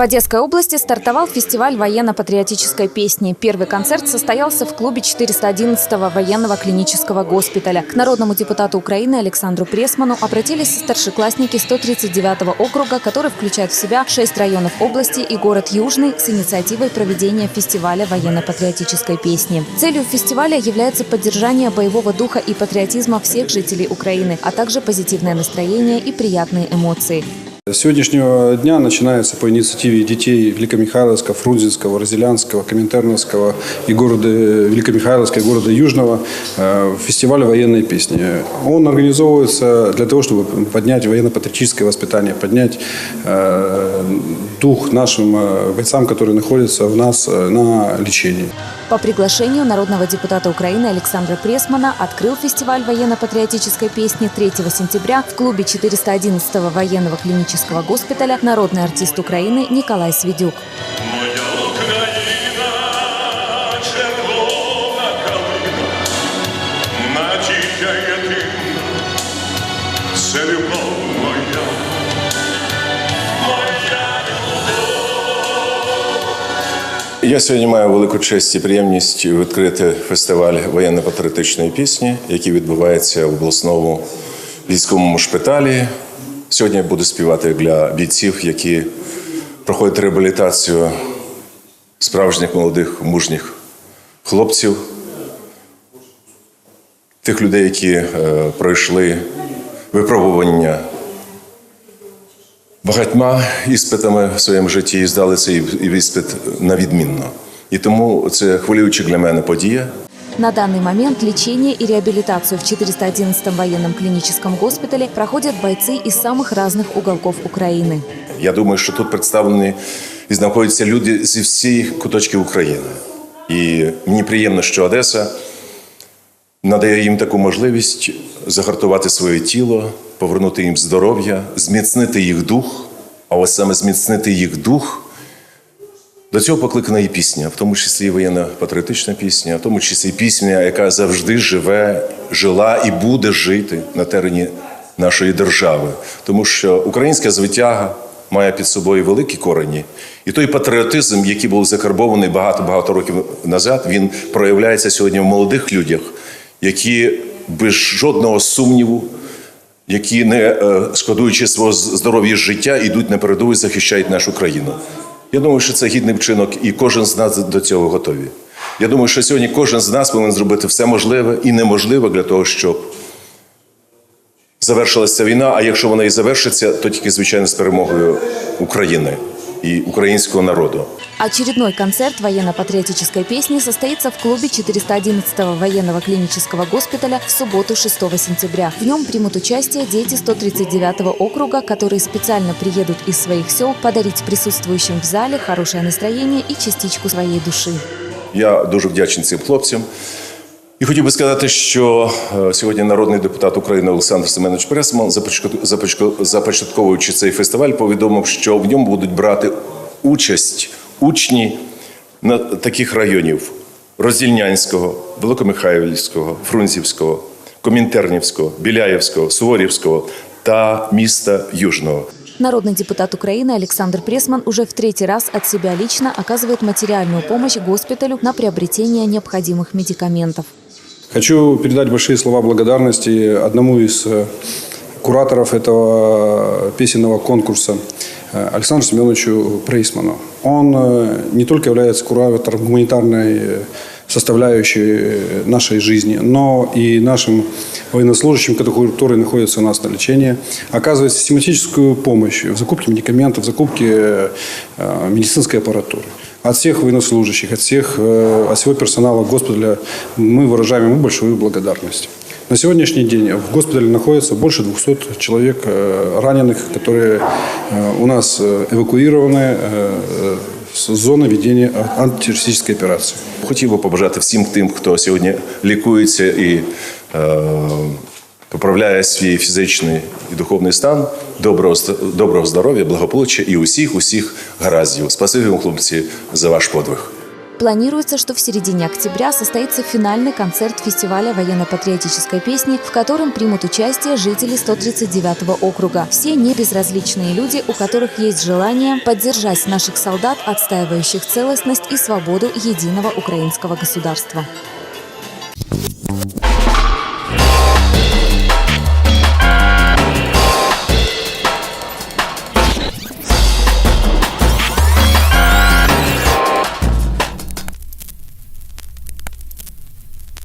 В Одесской области стартовал фестиваль военно-патриотической песни. Первый концерт состоялся в клубе 411-го военного клинического госпиталя. К народному депутату Украины Александру Пресману обратились старшеклассники 139-го округа, который включает в себя шесть районов области и город Южный с инициативой проведения фестиваля военно-патриотической песни. Целью фестиваля является поддержание боевого духа и патриотизма всех жителей Украины, а также позитивное настроение и приятные эмоции. С сегодняшнего дня начинается по инициативе детей Великомихайловска, Фрунзенского, Разделянского, Коминтерновского и города Великомихайловска, и города Южного э, фестиваль военной песни. Он организовывается для того, чтобы поднять военно-патриотическое воспитание, поднять э, дух нашим э, бойцам, которые находятся у нас на лечении. По приглашению народного депутата Украины Александра Пресмана открыл фестиваль военно-патриотической песни 3 сентября в клубе 411-го военного клинического госпиталя народный артист Украины Николай моя Я сьогодні маю велику честь і приємність відкрити фестиваль воєнно-патріотичної пісні, який відбувається в обласному військовому шпиталі. Сьогодні я буду співати для бійців, які проходять реабілітацію справжніх молодих мужніх хлопців, тих людей, які е, пройшли випробування багатьма іспитами в своєму житті і здали цей іспит на відмінно. І тому це хвилююча для мене подія. На данный момент лечение и реабилитацию в 411-м военном клиническом госпитале проходят бойцы из самых разных уголков Украины. Я думаю, що тут представлені і знаходяться люди зі всіх куточків України. І мені приємно, що Одеса надає їм таку можливість загартувати своє тіло, повернути їм здоров'я, зміцнити їх дух. А ось саме зміцнити їх дух. До цього покликана і пісня, в тому числі і воєнно-патріотична пісня, в тому числі і пісня, яка завжди живе, жила і буде жити на терені нашої держави. Тому що українська звитяга має під собою великі корені. І той патріотизм, який був закарбований багато-багато років назад, він проявляється сьогодні в молодих людях, які без жодного сумніву які, не е, шкодуючи свого здоров'я життя, йдуть на передову і захищають нашу країну. Я думаю, що це гідний вчинок, і кожен з нас до цього готові. Я думаю, що сьогодні кожен з нас повинен зробити все можливе і неможливе для того, щоб завершилася війна. А якщо вона і завершиться, то тільки звичайно з перемогою України і українського народу. Очередной концерт военно-патриотической песни состоится в клубе 411-го военного клинического госпиталя в субботу 6 сентября. В нем примут участие дети 139-го округа, которые специально приедут из своих сел подарить присутствующим в зале хорошее настроение и частичку своей души. Я дуже вдячний цим хлопцям. І хотів би сказати, що е, сьогодні народний депутат України Олександр Семенович Пресман, започатку- започатку- започатковуючи цей фестиваль, повідомив, що в ньому будуть брати участь учні на таких районів: Роздільнянського, Великомихайлівського, Фрунзівського, Комінтернівського, Біляєвського, Суворівського та міста Южного. Народный депутат Украины Александр Пресман уже в третий раз от себя лично оказывает материальную помощь госпиталю на приобретение необходимых медикаментов. Хочу передать большие слова благодарности одному из э, кураторов этого песенного конкурса э, Александру Семеновичу Прейсману. Он э, не только является куратором гуманитарной э, составляющей э, нашей жизни, но и нашим военнослужащим, которые находятся у нас на лечении, оказывает систематическую помощь в закупке медикаментов, в закупке э, э, медицинской аппаратуры. От всех военнослужащих, от, всех, э, от всего персонала госпиталя мы выражаем ему большую благодарность. На сегодняшний день в госпитале находится больше 200 человек э, раненых, которые э, у нас э, эвакуированы э, с зоны ведения антитеррористической операции. Хотів би побажати всім тим, хто сьогодні лікується і е, поправляє свій фізичний і духовний стан, доброго, ст- доброго здоров'я, благополуччя і усіх, усіх гараздів. Спасибі вам, хлопці, за ваш подвиг. Планируется, что в середине октября состоится финальный концерт фестиваля военно-патриотической песни, в котором примут участие жители 139-го округа. Все небезразличные люди, у которых есть желание поддержать наших солдат, отстаивающих целостность и свободу единого украинского государства.